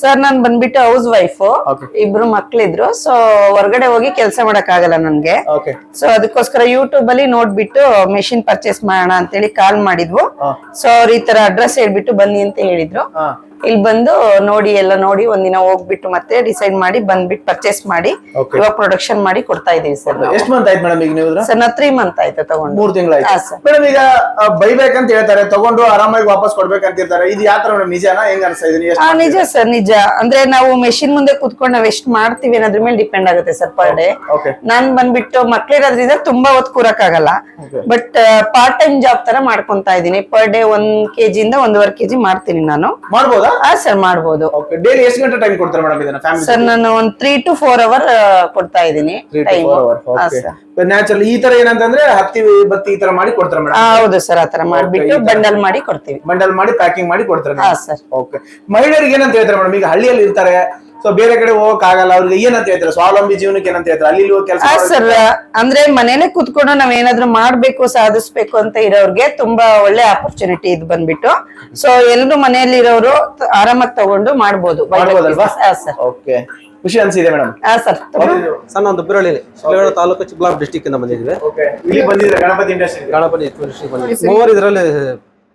Sir ನಾನ್ ಬಂದ್ಬಿಟ್ಟು house wife. ಇಬ್ರು ಮಕ್ಳಿದ್ರು. So ಹೊರಗಡೆ ಹೋಗಿ ಕೆಲಸ ಮಾಡಕ್ ಆಗಲ್ಲ ನನ್ಗೆ ಸೊ ಅದಕ್ಕೋಸ್ಕರ ಯೂಟ್ಯೂಬ್ ಅಲ್ಲಿ ನೋಡ್ಬಿಟ್ಟು ಮೆಷಿನ್ ಪರ್ಚೇಸ್ ಮಾಡೋಣ ಅಂತೇಳಿ ಕಾಲ್ ಮಾಡಿದ್ವು. ಸೊ ಅವ್ರ ಈ ತರ ಅಡ್ರೆಸ್ ಹೇಳ್ಬಿಟ್ಟು ಬನ್ನಿ ಅಂತ ಹೇಳಿದ್ರು. ಇಲ್ಲಿ ಬಂದು ನೋಡಿ ಎಲ್ಲ ನೋಡಿ ಒಂದಿನ ಹೋಗ್ಬಿಟ್ಟು ಮತ್ತೆ ಡಿಸೈಡ್ ಮಾಡಿ ಬಂದ್ಬಿಟ್ಟು ಪರ್ಚೇಸ್ ಮಾಡಿ Okay. ಇವಾಗ ಪ್ರೊಡಕ್ಷನ್ ಮಾಡಿ ಕೊಡ್ತಾ ಇದೀವಿ ಸರ್ ಎಷ್ಟು ಮಂತ್ ಆಯ್ತು ಮೇಡಮ್ ಈಗ ನೀವು? ಸರ್ ನಾ ತ್ರೀ ಮಂತ್ ಆಯ್ತು ತಗೊಂಡು. ಮೂರ್ ಹಾ, ತಿಂಗಳಾಯ್ತು sir. ಮೇಡಮ್ ಈಗ ಆ, ಬೈಬೇಕಂತ ಹೇಳ್ತಾರೆ ತಗೊಂಡು ಆರಾಮಾಗಿ ವಾಪಸ್ ಕೊಡ್ಬೇಕಂತಿರ್ತಾರೆ. ಇದು ಯಾವ ತರ ಮೇಡಮ್ ನಿಜಾನ? ಹೆಂಗ್ ಅನ್ಸ್ತಾ ಇದೀನಿ ಹಾ ನಿಜ ಸರ್ ನಿಜ. ಅಂದ್ರೆ ನಾವು ಮೆಷಿನ್ ಮುಂದೆ ಕುತ್ಕೊಂಡು ನಾವ್ ಎಷ್ಟು ಮಾಡ್ತೀವಿ ಅನ್ನೋದ್ರ ಮೇಲೆ ಡಿಪೆಂಡ್ ಆಗುತ್ತೆ ಸರ್ ಪರ್ ಡೇ ನಾನು ನಾನ್ ಬಂದ್ಬಿಟ್ಟು ಮಕ್ಳಿರೋದ್ರಿಂದ ತುಂಬಾ ಹೊತ್ತು ಕೂರಕ್ ಆಗಲ್ಲ Okay. But part time job ತರ ಮಾಡ್ಕೊಂತಾ ಇದೀನಿ ಪರ್ ಡೇ ಒಂದ್ ಕೆಜಿ ಇಂದ ಒಂದೂವರೆ ಕೆಜಿ ಮಾಡ್ತೀನಿ ನಾನು. ಮಾಡ್ಬೋದಾ? ಸರ್ ಮಾಡಬಹುದು ಡೈಲಿ ಎಷ್ಟು ಗಂಟೆ ಟೈಮ್ ಕೊಡ್ತಾರೆ ಮೇಡಮ್ ಇದನ್ನ? ಫ್ಯಾಮಿಲಿ ಸರ್ ನಾನು ಒಂದ್ ತ್ರೀ ಟು ಫೋರ್ ಅವರ್ ಕೊಡ್ತಾ ಇದೀನಿ ಟೈಮ್ ನ್ಯಾಚುರಲ್ ಈ ತರ ಏನಂತಂದ್ರೆ ಹತ್ತಿ ಬತ್ತಿ ಈ ತರ ಮಾಡಿ ಕೊಡ್ತಾರೆ ಮೇಡಮ್ ಹೌದು ಸರ್ ಆತರ ಮಾಡ್ಬಿಟ್ಟು ಬಂಡಲ್ ಮಾಡಿ ಕೊಡ್ತೀವಿ. ಬಂಡಲ್ ಮಾಡಿ ಪ್ಯಾಕಿಂಗ್ ಮಾಡಿ ಕೊಡ್ತಾರೆ ಹಾ ಸರ್ ಓಕೆ ಮಹಿಳೆಯರಿಗೆ ಏನಂತ ಹೇಳ್ತಾರೆ ಮೇಡಮ್ ಈಗ ಹಳ್ಳಿಯಲ್ಲಿ ಇರ್ತಾರೆ ಸೊ ಬೇರೆ ಕಡೆ ಹೋಗಕ್ ಆಗಲ್ಲ ಅವ್ರಿಗೆ ಏನಂತ ಹೇಳ್ತಾರೆ? ಸ್ವಾವಲಂಬಿ ಜೀವನಕ್ಕೆ ಏನಂತ ಹೇಳ್ತಾರೆ? ಅಲ್ಲಿ ಹೋಗಿ ಕೆಲಸ ಸರ್ ಅಂದ್ರೆ ಮನೇನೆ ಕುತ್ಕೊಂಡು ನಾವ್ ಏನಾದ್ರು ಮಾಡ್ಬೇಕು ಸಾಧಿಸ್ಬೇಕು ಅಂತ ಇರೋರ್ಗೆ ತುಂಬಾ ಒಳ್ಳೆ ಆಪರ್ಚುನಿಟಿ ಇದು ಬಂದ್ಬಿಟ್ಟು. ಸೊ ಎಲ್ರು ಮನೆಯಲ್ಲಿ ಇರೋರು ಆರಾಮಾಗಿ ತಗೊಂಡು ಮಾಡ್ಬೋದು. ಮಾಡ್ಬೋದಲ್ವಾ? ಸರ್. ಓಕೆ. ಖುಷಿ ಅನ್ಸಿದೆ ಮೇಡಮ್. ಹಾ ಸರ್. ಸರ್ ನಾವು ದುಬ್ಬಿರಳ್ಳಿ ತಾಲೂಕು ಚಿಕ್ಕಬಳ್ಳಾಪುರ ಡಿಸ್ಟಿಕ್ ಇಂದ ಬಂದಿದ್ವಿ ಇಲ್ಲಿ ಬಂದಿದ್ರೆ ಗಣಪತಿ ಇಂಡಸ್ಟ್ರಿ ಗಣಪತಿ ಇಂಡಸ್ಟ್ರಿ ಬಂದಿದ್ವಿ ಮೂವರು ಇದರಲ್ಲಿ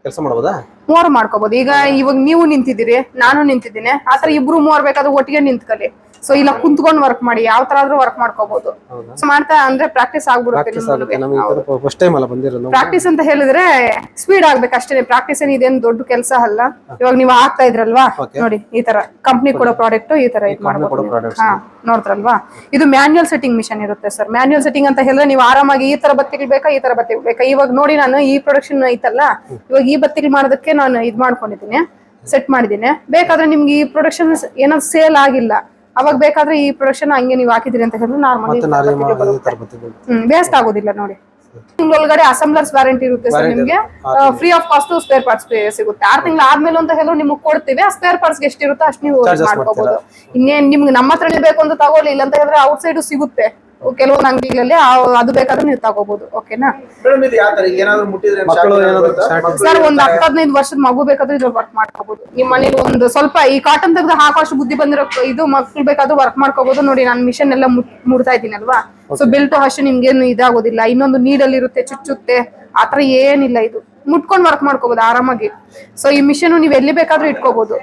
ಕೆಲಸ ಮಾಡಬಹುದಾ ಮೂವರು ಮಾಡ್ಕೋಬಹುದು ಈಗ ಇವಾಗ ನೀವು ನಿಂತಿದ್ದೀರಿ, ನಾನು ನಿಂತಿದ್ದೀನಿ. ಆತರ ಇಬ್ರು ಮೂವರ್ ಬೇಕಾದ್ರೆ ಒಟ್ಟಿಗೆ ನಿಂತ್ಕೊಳ್ಳಿ ಸೊ ಇಲ್ಲ ಕುಂತ್ಕೊಂಡು ವರ್ಕ್ ಮಾಡಿ ಯಾವ ತರ ಆದ್ರೂ ವರ್ಕ್ ಮಾಡ್ಕೋಬಹುದು ಸೊ ಮಾಡ್ತಾ ಅಂದ್ರೆ ಪ್ರಾಕ್ಟೀಸ್ ಆಗ್ಬಿಡುತ್ತೆ ಪ್ರಾಕ್ಟೀಸ್ ಆಗುತ್ತೆ. ಫಸ್ಟ್ ಟೈಮ್ ಅಲ್ಲ ಬಂದಿರೋದು ಪ್ರಾಕ್ಟೀಸ್ ಅಂತ ಹೇಳಿದ್ರೆ ಸ್ಪೀಡ್ ಆಗ್ಬೇಕು ಅಷ್ಟೇ. ಪ್ರಾಕ್ಟೀಸ್ ಏನ್ ಇದೇನು ದೊಡ್ಡ ಕೆಲಸ ಅಲ್ಲ. ಇವಾಗ ನೀವು ಆಗ್ತಾ ಇದ್ರಲ್ವಾ? ನೋಡಿ ಈ ತರ ಕಂಪ್ನಿ ಕೊಡೋ ಪ್ರಾಡಕ್ಟ್ ಈ ತರ ಇದು. ಹಾ ನೋಡ್ರಲ್ವಾ ಇದು ಮ್ಯಾನ್ಯಲ್ ಸೆಟ್ಟಿಂಗ್ ಮಿಷನ್ ಇರುತ್ತೆ ಸರ್ ಮ್ಯಾನ್ಯಲ್ ಸೆಟ್ಟಿಂಗ್ ಅಂತ ಹೇಳಿದ್ರೆ ನೀವು ಆರಾಮಾಗಿ ಈ ತರ ಬತ್ತಿಗಳು ಬೇಕಾ ಈ ತರ ಬತ್ತಿಗಳು ಬೇಕಾ? ಇವಾಗ ನೋಡಿ ನಾನು ಈ ಪ್ರೊಡಕ್ಷನ್ ಐತಲ್ಲ ಇವಾಗ ಈ ಬತ್ತಿಗಳು ಮಾಡೋದಕ್ಕೆ ನಾನು ಇದ್ ಮಾಡ್ಕೊಂಡಿದ್ದೀನಿ ಸೆಟ್ ಮಾಡಿದ್ದೀನಿ. ಬೇಕಾದ್ರೆ ನಿಮ್ಗೆ ಈ ಪ್ರೊಡಕ್ಷನ್ ಏನಾದ್ರು ಸೇಲ್ ಆಗಿಲ್ಲ. ಅವಾಗ ಬೇಕಾದ್ರೆ ಈ ಪ್ರೊಡಕ್ಷನ್ ಹಂಗೆ ನೀವು ಹಾಕಿದ್ರಿ ಅಂತ ಹೇಳಿದ್ರೆ ನಾರ್ಮಲ್ ಹ್ಮ್ ವೇಸ್ಟ್ ಆಗೋದಿಲ್ಲ ನೋಡಿ. ತಿಂಗಳೊಳಗಡೆ ಅಸೆಂಬ್ಲರ್ಸ್ ವ್ಯಾರಂಟಿ ಇರುತ್ತೆ ಸರ್ ನಿಮ್ಗೆ. Free of cost spare parts ಸಿಗುತ್ತೆ. ಆರ್ ತಿಂಗಳ ಆದ್ಮೇಲೆ ಅಂತ ಹೇಳೋ ನಿಮ್ಗೆ ಕೊಡ್ತೀವಿ. ಆ ಸ್ಪೇರ್ ಪಾರ್ಟ್ಸ್ ಎಷ್ಟಿರುತ್ತೆ ಅಷ್ಟು ನೀವು ಮಾಡ್ಕೋಬಹುದು ಇನ್ನೇನ್ ನಿಮ್ಗೆ ನಮ್ಮ ಹತ್ರನೇ ಬೇಕು ಅಂತ ತಗೊಳ್ಳಿ. ಇಲ್ಲ ಅಂತ ಹೇಳಿದ್ರೆ ಔಟ್ ಸೈಡ್ ಸಿಗುತ್ತೆ. ಕೆಲವೊಂದು ಅಂಗಡಿಗಳಲ್ಲಿ ಅದು ಬೇಕಾದ್ರೆ ನೀವು ತಗೋಬಹುದು ಓಕೆನಾ ಸರ್ ಒಂದ್ ಹತ್ತು ಹದಿನೈದು ವರ್ಷದ ಮಗು ಬೇಕಾದ್ರೆ ಇದ್ರಲ್ಲಿ ವರ್ಕ್ ಮಾಡ್ಕೋಬಹುದು ನಿಮ್ಮ ಮನೇಲಿ ಒಂದು ಸ್ವಲ್ಪ ಈ ಕಾಟನ್ ತೆಗೆದು ಹಾಕೋಷ್ಟು ಬುದ್ಧಿ ಬಂದಿರೋ ಇದು ಮಕ್ಳು ಬೇಕಾದ್ರೂ ವರ್ಕ್ ಮಾಡ್ಕೋಬಹುದು ನೋಡಿ ನಾನು ಮಿಷನ್ ಎಲ್ಲ ಮುರ್ತಾ ಮುಡ್ತಾ ಇದ್ದೀನಿ ಅಲ್ವಾ? ಸೊ ಬೆಲ್ಟ್ ಅಷ್ಟು ನಿಮ್ಗೇನು ಇದಾಗೋದಿಲ್ಲ. ಇನ್ನೊಂದು ನೀಡಲ್ಲಿ ಇರುತ್ತೆ ಚುಚ್ಚುತ್ತೆ ಆತರ ಏನಿಲ್ಲ ಇದು. ಮುಟ್ಕೊಂಡು ವರ್ಕ್ ಮಾಡ್ಕೋಬಹುದು ಆರಾಮಾಗಿ. ಸೊ ಈ ಮಿಷನ್ ನೀವು ಎಲ್ಲಿ ಬೇಕಾದ್ರೂ ಇಟ್ಕೋಬಹುದು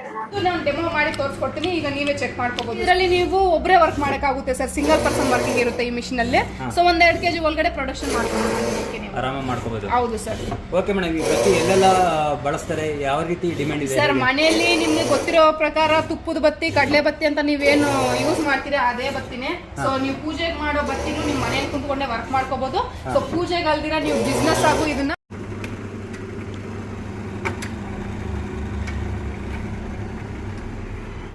ನಾನು ಡೆಮೋ ಮಾಡಿ ತೋರಿಸ್ಕೊಡ್ತೀನಿ. ಈಗ ನೀವೇ ಚೆಕ್ ಮಾಡ್ಕೋಬಹುದು ಇದರಲ್ಲಿ ನೀವು ಒಬ್ಬರೇ ವರ್ಕ್ ಮಾಡಕ್ಕಾಗುತ್ತೆ ಸರ್ ಸಿಂಗಲ್ ಪರ್ಸನ್ ವರ್ಕಿಂಗ್ ಇರುತ್ತೆ ಈ ಮಿಷಿನ್ ಅಲ್ಲಿ. ಸೊ ಒಂದ್ ಎರಡು ಕೆಜಿ ಒಳಗಡೆ ಪ್ರೊಡಕ್ಷನ್ ಮಾಡ್ಕೊಂಡು ಆರಾಮಾಗಿ ಮಾಡ್ಕೋಬಹುದು ಹೌದು ಸರ್ ಓಕೆ ಮೇಡಮ್ ಈ ಬತ್ತಿ ಎಲ್ಲೆಲ್ಲ ಬಳಸ್ತಾರೆ? ಯಾವ ರೀತಿ ಡಿಮ್ಯಾಂಡ್ ಇದೆ? ಸರ್ ಮನೆಯಲ್ಲಿ ನಿಮ್ಗೆ ಗೊತ್ತಿರೋ ಪ್ರಕಾರ ತುಪ್ಪದ ಬತ್ತಿ ಕಡಲೆ ಬತ್ತಿ ಅಂತ ನೀವೇನು ಯೂಸ್ ಮಾಡ್ತೀರಾ ಅದೇ ಬತ್ತಿನೇ. ಸೊ ನೀವು ಪೂಜೆಗೆ ಮಾಡೋ ಬತ್ತಿನೂ ನಿಮ್ ಮನೇಲಿ ಕುಂತ್ಕೊಂಡೆ ವರ್ಕ್ ಮಾಡ್ಕೋಬಹುದು ಸೊ ಪೂಜೆಗೆ ಅಲ್ದಿರ ನೀವು ಬಿಸ್ನೆಸ್ ಆಗು ಇದನ್ನ